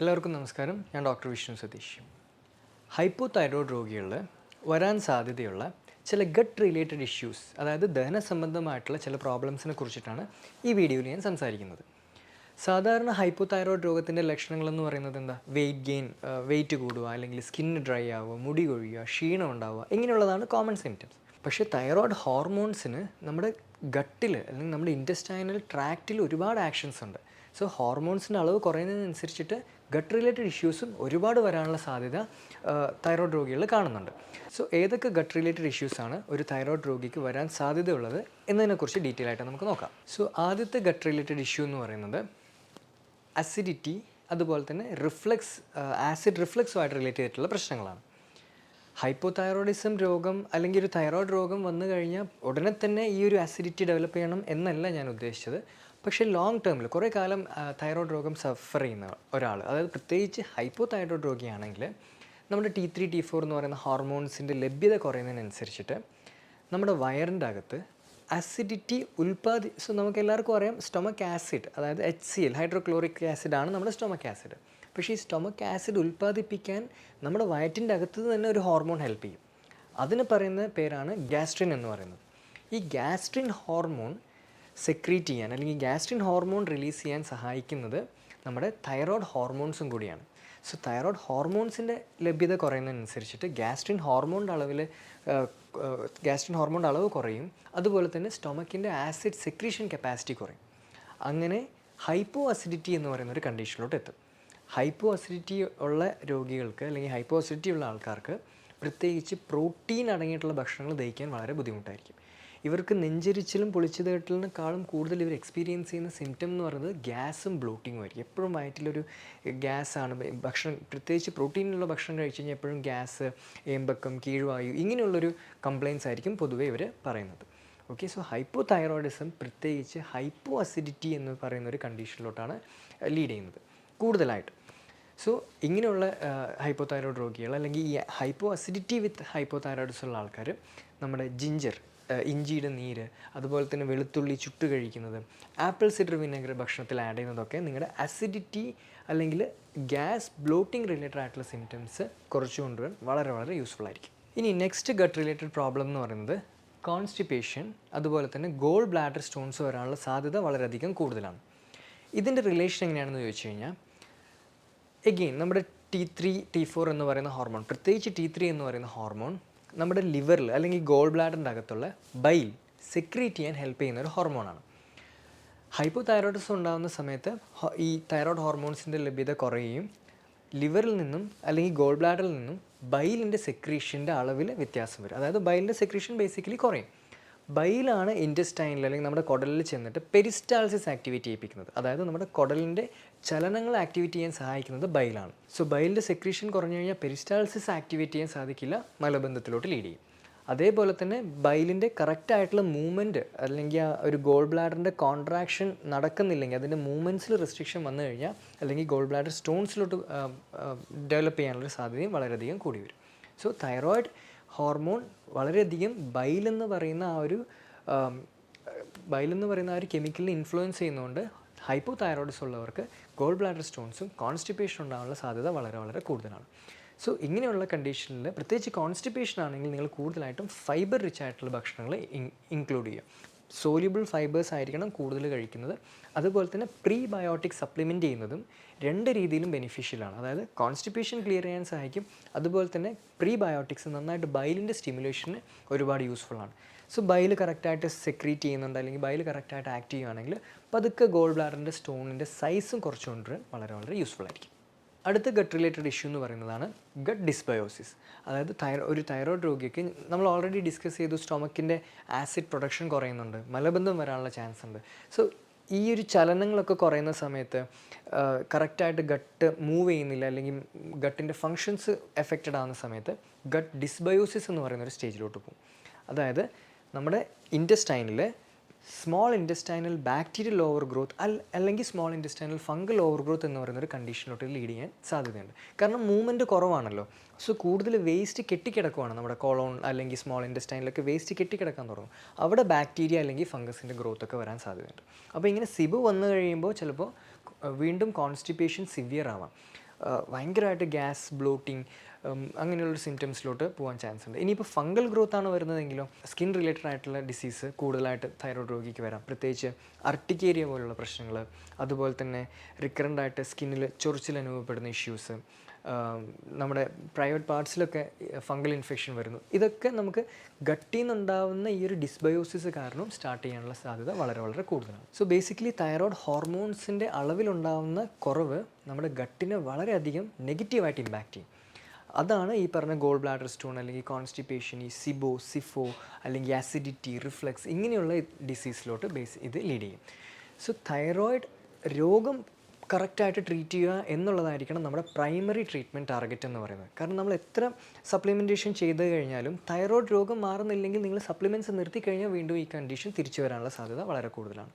എല്ലാവർക്കും നമസ്കാരം. ഞാൻ doctor Vishnu Satheesh. Hypothyroid രോഗികളിൽ വരാൻ സാധ്യതയുള്ള ചില ഗട്ട് റിലേറ്റഡ് ഇഷ്യൂസ് അതായത് ദഹന സംബന്ധമായിട്ടുള്ള ചില പ്രോബ്ലംസിനെ കുറിച്ചിട്ടാണ് ഈ വീഡിയോയിൽ ഞാൻ സംസാരിക്കുന്നത്. സാധാരണ ഹൈപ്പോ തൈറോയ്ഡ് രോഗത്തിന്റെ ലക്ഷണങ്ങളെന്ന് പറയുന്നത് എന്താ? വെയിറ്റ് ഗെയിൻ വെയിറ്റ് കൂടുക അല്ലെങ്കിൽ സ്കിന്ന് ഡ്രൈ ആവുക മുടി കൊഴിയുക ക്ഷീണം ഉണ്ടാവുക ഇങ്ങനെയുള്ളതാണ് കോമൺ സിംറ്റംസ് പക്ഷേ തൈറോയ്ഡ് ഹോർമോൺസിന് നമ്മുടെ ഗട്ടിൽ അല്ലെങ്കിൽ നമ്മുടെ ഇന്റസ്റ്റൈനൽ ട്രാക്റ്റിൽ ഒരുപാട് ആക്ഷൻസ് ഉണ്ട്. സോ ഹോർമോൺസിന്റെ അളവ് കുറയുന്നതിനനുസരിച്ചിട്ട് ഗട്ട് റിലേറ്റഡ് ഇഷ്യൂസും ഒരുപാട് വരാനുള്ള സാധ്യത തൈറോയ്ഡ് രോഗികളിൽ കാണുന്നുണ്ട്. സോ ഏതൊക്കെ ഗട്ട് റിലേറ്റഡ് ഇഷ്യൂസ് ആണ് ഒരു തൈറോയ്ഡ് രോഗിക്ക് വരാൻ സാധ്യതയുള്ളത് എന്നതിനെക്കുറിച്ച് ഡീറ്റെയിൽ ആയിട്ട് നമുക്ക് നോക്കാം. സോ ആദ്യത്തെ ഗട്ട് റിലേറ്റഡ് ഇഷ്യൂ എന്ന് പറയുന്നത് അസിഡിറ്റി അതുപോലെ തന്നെ റിഫ്ലക്സ് ആസിഡ് റിഫ്ലക്സുമായിട്ട് റിലേറ്റ് ചെയ്തിട്ടുള്ള പ്രശ്നങ്ങളാണ്. ഹൈപ്പോതൈറോയിഡിസം രോഗം അല്ലെങ്കിൽ ഒരു തൈറോയ്ഡ് രോഗം വന്നു കഴിഞ്ഞാൽ ഉടനെ തന്നെ ഈ ഒരു ആസിഡിറ്റി ഡെവലപ്പ് ചെയ്യണം എന്നല്ല ഞാൻ ഉദ്ദേശിച്ചത്. പക്ഷേ ലോങ് ടേമിൽ കുറേ കാലം തൈറോയ്ഡ് രോഗം സഫർ ചെയ്യുന്ന ഒരാൾ അതായത് പ്രത്യേകിച്ച് ഹൈപ്പോ തൈറോയ്ഡ് രോഗിയാണെങ്കിൽ നമ്മുടെ ടി ത്രീ ടി ഫോർ എന്ന് പറയുന്ന ഹോർമോൺസിന്റെ ലഭ്യത കുറയുന്നതിനനുസരിച്ചിട്ട് നമ്മുടെ വയറിന്റെ അകത്ത് അസിഡിറ്റി ഉൽപ്പാദി സോ നമുക്ക് എല്ലാവർക്കും അറിയാം സ്റ്റൊമക് ആസിഡ് അതായത് എച്ച് സി എൽ ഹൈഡ്രോക്ലോറിക് ആസിഡാണ് നമ്മുടെ സ്റ്റൊമക് ആസിഡ് പക്ഷേ ഈ സ്റ്റൊമക് ആസിഡ് ഉൽപ്പാദിപ്പിക്കാൻ നമ്മുടെ വയറ്റിന്റെ അകത്ത് തന്നെ ഒരു ഹോർമോൺ ഹെൽപ്പ് ചെയ്യും. അതിന് പറയുന്ന പേരാണ് ഗ്യാസ്ട്രിൻ എന്ന് പറയുന്നത്. ഈ ഗ്യാസ്ട്രിൻ ഹോർമോൺ സെക്രീറ്റ് ചെയ്യാൻ അല്ലെങ്കിൽ ഗ്യാസ്ട്രിൻ ഹോർമോൺ റിലീസ് ചെയ്യാൻ സഹായിക്കുന്നത് നമ്മുടെ തൈറോയ്ഡ് ഹോർമോൺസും കൂടിയാണ്. സോ തൈറോയ്ഡ് ഹോർമോൺസിന്റെ ലഭ്യത കുറയുന്നതിനനുസരിച്ചിട്ട് ഗ്യാസ്ട്രിൻ ഹോർമോണിന്റെ അളവിൽ ഗ്യാസ്ട്രിൻ ഹോർമോണിന്റെ അളവ് കുറയും. അതുപോലെ തന്നെ സ്റ്റൊമക്കിന്റെ ആസിഡ് സെക്രീഷൻ കപ്പാസിറ്റി കുറയും. അങ്ങനെ ഹൈപ്പോ അസിഡിറ്റി എന്ന് പറയുന്ന ഒരു കണ്ടീഷനിലോട്ട് എത്തും. ഹൈപ്പോ അസിഡിറ്റി ഉള്ള രോഗികൾക്ക് അല്ലെങ്കിൽ ഹൈപ്പോ അസിഡിറ്റി ഉള്ള ആൾക്കാർക്ക് പ്രത്യേകിച്ച് പ്രോട്ടീൻ അടങ്ങിയിട്ടുള്ള ഭക്ഷണങ്ങൾ ദഹിക്കാൻ വളരെ ബുദ്ധിമുട്ടായിരിക്കും. ഇവർക്ക് നെഞ്ചരിച്ചിലും പൊളിച്ചതേട്ടലിനേക്കാളും കൂടുതൽ ഇവർ എക്സ്പീരിയൻസ് ചെയ്യുന്ന സിംറ്റം എന്ന് പറയുന്നത് ഗ്യാസും ബ്ലോട്ടിങ്ങും ആയിരിക്കും. എപ്പോഴും വയറ്റിലൊരു ഗ്യാസാണ്. ഭക്ഷണം പ്രത്യേകിച്ച് പ്രോട്ടീനുള്ള ഭക്ഷണം കഴിച്ചു കഴിഞ്ഞാൽ എപ്പോഴും ഗ്യാസ് ഏമ്പക്കം കീഴ്വായു ഇങ്ങനെയുള്ളൊരു കംപ്ലയിൻസ് ആയിരിക്കും പൊതുവേ ഇവർ പറയുന്നത്. ഓക്കെ സോ ഹൈപ്പോ തൈറോയിഡിസം പ്രത്യേകിച്ച് ഹൈപ്പോ അസിഡിറ്റി എന്ന് പറയുന്ന ഒരു കണ്ടീഷനിലോട്ടാണ് ലീഡ് ചെയ്യുന്നത്. കൂടുതലായിട്ട്. സോ ഇങ്ങനെയുള്ള ഹൈപ്പോ തൈറോയ്ഡ് രോഗികൾ അല്ലെങ്കിൽ ഈ hypoacidity with hypothyroids ഉള്ള ആൾക്കാർ നമ്മുടെ ജിഞ്ചർ ഇഞ്ചിയുടെ നീര് അതുപോലെ തന്നെ വെളുത്തുള്ളി ചുട്ട് കഴിക്കുന്നത് ആപ്പിൾ സിഡർ വിനെഗർ ഭക്ഷണത്തിൽ ആഡ് ചെയ്യുന്നതൊക്കെ നിങ്ങളുടെ അസിഡിറ്റി അല്ലെങ്കിൽ ഗ്യാസ് ബ്ലോട്ടിംഗ് റിലേറ്റഡ് ആയിട്ടുള്ള സിംറ്റംസ് കുറച്ച് കൊണ്ടുവരാൻ വളരെ വളരെ യൂസ്ഫുൾ ആയിരിക്കും. ഇനി നെക്സ്റ്റ് ഗട്ട് റിലേറ്റഡ് പ്രോബ്ലം എന്ന് പറയുന്നത് കോൺസ്റ്റിപ്പേഷൻ അതുപോലെ തന്നെ ഗോൾ ബ്ലാഡർ സ്റ്റോൺസ് വരാനുള്ള സാധ്യത വളരെയധികം കൂടുതലാണ്. ഇതിന്റെ റിലേഷൻ എങ്ങനെയാണെന്ന് ചോദിച്ചു കഴിഞ്ഞാൽ എഗെയിൻ നമ്മുടെ ടി ത്രീ ടി ഫോർ എന്ന് പറയുന്ന ഹോർമോൺ പ്രത്യേകിച്ച് ടി ത്രീ എന്ന് പറയുന്ന ഹോർമോൺ നമ്മുടെ ലിവറിൽ അല്ലെങ്കിൽ ഗോൾ ബ്ലാഡറിന്റെ അകത്തുള്ള ബൈൽ സെക്രീറ്റ് ചെയ്യാൻ ഹെൽപ്പ് ചെയ്യുന്ന ഒരു ഹോർമോണാണ് ഹൈപ്പോ തൈറോയിഡിസം ഉണ്ടാകുന്ന സമയത്ത് ഈ തൈറോയ്ഡ് ഹോർമോൺസിന്റെ ലഭ്യത കുറയുകയും ലിവറിൽ നിന്നും അല്ലെങ്കിൽ ഗോൾ ബ്ലാഡറിൽ നിന്നും ബൈലിന്റെ സെക്രീഷന്റെ അളവിൽ വ്യത്യാസം വരും. അതായത് ബൈലിന്റെ സെക്രീഷൻ ബേസിക്കലി കുറയും. ബൈലാണ് ഇന്റസ്റ്റൈനിൽ അല്ലെങ്കിൽ നമ്മുടെ കുടലിൽ ചെന്നിട്ട് പെരിസ്റ്റാൾസിസ് ആക്ടിവിറ്റി ചെയ്യിപ്പിക്കുന്നത് അതായത് നമ്മുടെ കുടലിന്റെ ചലനങ്ങൾ ആക്ടിവേറ്റ് ചെയ്യാൻ സഹായിക്കുന്നത് ബൈലാണ്. സോ ബൈലിന്റെ സെക്രീഷൻ കുറഞ്ഞു കഴിഞ്ഞാൽ പെരിസ്റ്റാൾസിസ് ആക്ടിവേറ്റ് ചെയ്യാൻ സാധിക്കില്ല മലബന്ധത്തിലോട്ട് ലീഡ് ചെയ്യും. അതേപോലെ തന്നെ ബൈലിന്റെ കറക്റ്റ് ആയിട്ടുള്ള മൂവ്മെന്റ് അല്ലെങ്കിൽ ആ ഒരു ഗോൾ ബ്ലാഡറിന്റെ കോൺട്രാക്ഷൻ നടക്കുന്നില്ലെങ്കിൽ അതിന്റെ മൂവ്മെന്റ്സിൽ റെസ്ട്രിക്ഷൻ വന്നു കഴിഞ്ഞാൽ അല്ലെങ്കിൽ ഗോൾ ബ്ലാഡർ സ്റ്റോൺസിലോട്ട് ഡെവലപ്പ് ചെയ്യാനുള്ള സാധ്യതയും വളരെയധികം കൂടി വരും. സോ തൈറോയിഡ് ഹോർമോൺ വളരെയധികം ബൈലെന്ന് പറയുന്ന ആ ഒരു ബൈലെന്ന് പറയുന്ന ആ ഒരു കെമിക്കലിനെ ഇൻഫ്ലുവൻസ് ചെയ്യുന്നതുകൊണ്ട് ഹൈപ്പോ തൈറോയിഡ്സ് ഉള്ളവർക്ക് ഗോൾ ബ്ലാഡർ സ്റ്റോൺസും കോൺസ്റ്റിപ്പേഷൻ ഉണ്ടാകാനുള്ള സാധ്യത വളരെ വളരെ കൂടുതലാണ്. സോ ഇങ്ങനെയുള്ള കണ്ടീഷനിൽ പ്രത്യേകിച്ച് കോൺസ്റ്റിപ്പേഷൻ ആണെങ്കിൽ നിങ്ങൾ കൂടുതലായിട്ടും ഫൈബർ റിച്ച് ആയിട്ടുള്ള ഭക്ഷണങ്ങൾ ഇൻക്ലൂഡ് ചെയ്യുക. സോല്യൂബിൾ ഫൈബേഴ്സ് ആയിരിക്കണം കൂടുതൽ കഴിക്കുന്നത്. അതുപോലെ തന്നെ പ്രീ ബയോട്ടിക് സപ്ലിമെന്റ് ചെയ്യുന്നതും രണ്ട് രീതിയിലും ബെനിഫിഷ്യലാണ് അതായത് കോൺസ്റ്റിപ്പേഷൻ ക്ലിയർ ചെയ്യാൻ സഹായിക്കും. അതുപോലെ തന്നെ പ്രീ ബയോട്ടിക്സ് നന്നായിട്ട് ബൈലിന്റെ സ്റ്റിമുലേഷന് ഒരുപാട് യൂസ്ഫുൾ ആണ്. സോ ബൈൽ കറക്റ്റായിട്ട് സെക്രീറ്റ് ചെയ്യുന്നുണ്ട് അല്ലെങ്കിൽ ബൈൽ കറക്റ്റായിട്ട് ആക്ട് ചെയ്യുകയാണെങ്കിൽ പതുക്കെ ഗോൾ ബ്ലാഡറിന്റെ സ്റ്റോണിന്റെ സൈസും കുറച്ചുകൊണ്ട് വളരെ വളരെ യൂസ്ഫുൾ ആയിരിക്കും. അടുത്ത ഗട്ട് റിലേറ്റഡ് ഇഷ്യൂ എന്ന് പറയുന്നതാണ് ഗട്ട് ഡിസ്ബയോസിസ് അതായത് തൈറോ ഒരു തൈറോയ്ഡ് രോഗിക്ക് നമ്മൾ ഓൾറെഡി ഡിസ്കസ് ചെയ്തു സ്റ്റൊമക്കിന്റെ ആസിഡ് പ്രൊഡക്ഷൻ കുറയുന്നുണ്ട്. മലബന്ധം വരാനുള്ള ചാൻസ് ഉണ്ട്. സോ ഈ ഒരു ചലനങ്ങളൊക്കെ കുറയുന്ന സമയത്ത് കറക്റ്റായിട്ട് ഗട്ട് മൂവ് ചെയ്യുന്നില്ല അല്ലെങ്കിൽ ഗട്ടിന്റെ ഫങ്ഷൻസ് എഫക്റ്റഡ് ആവുന്ന സമയത്ത് ഗട്ട് ഡിസ്ബയോസിസ് എന്ന് പറയുന്ന ഒരു സ്റ്റേജിലോട്ട് പോകും. അതായത് നമ്മുടെ ഇന്റസ്റ്റൈനിൽ small intestinal bacterial overgrowth അല്ലെങ്കിൽ small intestinal fungal overgrowth എന്ന് പറയുന്ന ഒരു കണ്ടീഷനിലോട്ട് ലീഡ് ചെയ്യാൻ സാധ്യതയുണ്ട്. കാരണം മൂവ്മെന്റ് കുറവാണല്ലോ. സോ കൂടുതൽ വേസ്റ്റ് കെട്ടിക്കിടക്കുവാണ് നമ്മുടെ കോളോൺ അല്ലെങ്കിൽ സ്മോൾ ഇൻഡസ്റ്റൈനിലൊക്കെ വേസ്റ്റ് കെട്ടിക്കിടക്കാൻ തുടങ്ങും. അവിടെ ബാക്ടീരിയ അല്ലെങ്കിൽ ഫംഗസിന്റെ ഗ്രോത്ത് ഒക്കെ വരാൻ സാധ്യതയുണ്ട്. അപ്പോൾ ഇങ്ങനെ സിബ് വന്നു കഴിയുമ്പോൾ ചിലപ്പോൾ വീണ്ടും കോൺസ്റ്റിപ്പേഷൻ സിവിയർ ആവാം. ഭയങ്കരമായിട്ട് ഗ്യാസ് ബ്ലോട്ടിങ് അങ്ങനെയുള്ള സിംറ്റംസിലോട്ട് പോകാൻ ചാൻസ് ഉണ്ട്. ഇനിയിപ്പോൾ ഫംഗൽ ഗ്രോത്ത് ആണ് വരുന്നതെങ്കിലോ സ്കിൻ റിലേറ്റഡ് ആയിട്ടുള്ള ഡിസീസ് കൂടുതലായിട്ട് തൈറോയ്ഡ് രോഗിക്ക് വരാം. പ്രത്യേകിച്ച് അർട്ടിക്കേരിയ പോലുള്ള പ്രശ്നങ്ങൾ അതുപോലെ തന്നെ റിക്കറന്റ് ആയിട്ട് സ്കിന്നിൽ ചൊറിച്ചിൽ അനുഭവപ്പെടുന്ന ഇഷ്യൂസ് നമ്മുടെ പ്രൈവറ്റ് പാർട്സിലൊക്കെ ഫംഗൽ ഇൻഫെക്ഷൻ വരുന്നു. ഇതൊക്കെ നമുക്ക് ഗട്ടിൽ നിന്നുണ്ടാവുന്ന ഈ ഒരു ഡിസ്ബയോസിസ് കാരണം സ്റ്റാർട്ട് ചെയ്യാനുള്ള സാധ്യത വളരെ വളരെ കൂടുതലാണ്. സോ ബേസിക്കലി തൈറോയ്ഡ് ഹോർമോൺസിന്റെ അളവിലുണ്ടാവുന്ന കുറവ് നമ്മുടെ ഗട്ടിനെ വളരെയധികം നെഗറ്റീവായിട്ട് ഇമ്പാക്റ്റ് ചെയ്യും. അതാണ് ഈ പറഞ്ഞ ഗോൾ ബ്ലാഡർ സ്റ്റോൺ അല്ലെങ്കിൽ കോൺസ്റ്റിപ്പേഷൻ ഈ സിബോ സിഫോ അല്ലെങ്കിൽ ആസിഡിറ്റി റിഫ്ലക്സ് ഇങ്ങനെയുള്ള ഡിസീസിലോട്ട് ബേസ് ഇത് ലീഡ് ചെയ്യും. സോ തൈറോയിഡ് രോഗം കറക്റ്റായിട്ട് ട്രീറ്റ് ചെയ്യുക എന്നുള്ളതായിരിക്കണം നമ്മുടെ പ്രൈമറി ട്രീറ്റ്മെന്റ് ടാർഗറ്റ് എന്ന് പറയുന്നത്. കാരണം നമ്മൾ എത്ര സപ്ലിമെന്റേഷൻ ചെയ്ത് കഴിഞ്ഞാലും തൈറോയ്ഡ് രോഗം മാറുന്നില്ലെങ്കിൽ നിങ്ങൾ സപ്ലിമെന്റ്സ് നിർത്തി കഴിഞ്ഞാൽ വീണ്ടും ഈ കണ്ടീഷൻ തിരിച്ചു വരാനുള്ള സാധ്യത വളരെ കൂടുതലാണ്.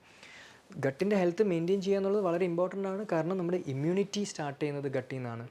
ഗട്ടിന്റെ ഹെൽത്ത് മെയിന്റെയിൻ ചെയ്യുക എന്നുള്ളത് വളരെ ഇമ്പോർട്ടന്റ് ആണ്. കാരണം നമ്മുടെ ഇമ്മ്യൂണിറ്റി സ്റ്റാർട്ട് ചെയ്യുന്നത് ഗട്ടിൽ നിന്നാണ്.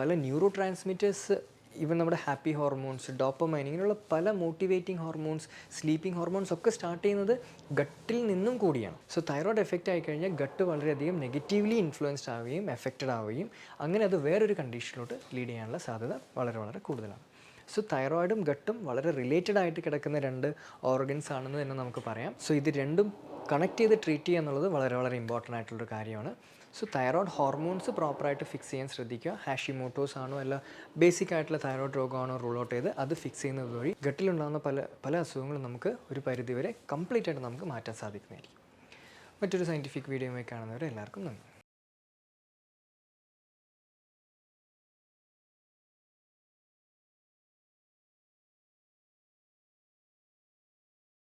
പല ന്യൂറോ ട്രാൻസ്മിറ്റേഴ്സ് ഈവൻ നമ്മുടെ ഹാപ്പി ഹോർമോൺസ് ഡോപ്പമൈൻ ഇങ്ങനെയുള്ള പല മോട്ടിവേറ്റിംഗ് ഹോർമോൺസ് സ്ലീപ്പിംഗ് ഹോർമോൺസ് ഒക്കെ സ്റ്റാർട്ട് ചെയ്യുന്നത് ഗട്ടിൽ നിന്നും കൂടിയാണ്. സോ തൈറോയ്ഡ് എഫക്റ്റ് ആയി കഴിഞ്ഞാൽ ഗട്ട് വളരെയധികം നെഗറ്റീവ്ലി ഇൻഫ്ലുവൻസ്ഡ് ആവുകയും എഫക്റ്റഡ് ആവുകയും അങ്ങനെ അത് വേറൊരു കണ്ടീഷനിലോട്ട് ലീഡ് ചെയ്യാനുള്ള സാധ്യത വളരെ വളരെ കൂടുതലാണ്. സോ തൈറോയിഡും ഗട്ടും വളരെ റിലേറ്റഡ് ആയിട്ട് കിടക്കുന്ന രണ്ട് ഓർഗൻസ് ആണെന്ന് തന്നെ നമുക്ക് പറയാം. സോ ഇത് രണ്ടും കണക്ട് ചെയ്ത് ട്രീറ്റ് ചെയ്യുക എന്നുള്ളത് വളരെ വളരെ ഇമ്പോർട്ടന്റ് ആയിട്ടുള്ളൊരു കാര്യമാണ്. സോ തൈറോയ്ഡ് ഹോർമോൺസ് പ്രോപ്പറായിട്ട് ഫിക്സ് ചെയ്യാൻ ശ്രദ്ധിക്കുക. ഹാഷിമോട്ടോസ് ആണോ അല്ല ബേസിക് ആയിട്ടുള്ള തൈറോയ്ഡ് രോഗമാണോ റൂൾ ഔട്ട് ചെയ്ത് അത് ഫിക്സ് ചെയ്യുന്നത് വഴി ഗട്ടിലുണ്ടാകുന്ന പല പല അസുഖങ്ങളും നമുക്ക് ഒരു പരിധിവരെ കംപ്ലീറ്റ് ആയിട്ട് നമുക്ക് മാറ്റാൻ സാധിക്കുന്നതായിരിക്കും. മറ്റൊരു സയന്റിഫിക് വീഡിയോയുമായി കാണുന്നവരെ എല്ലാവർക്കും നന്ദി.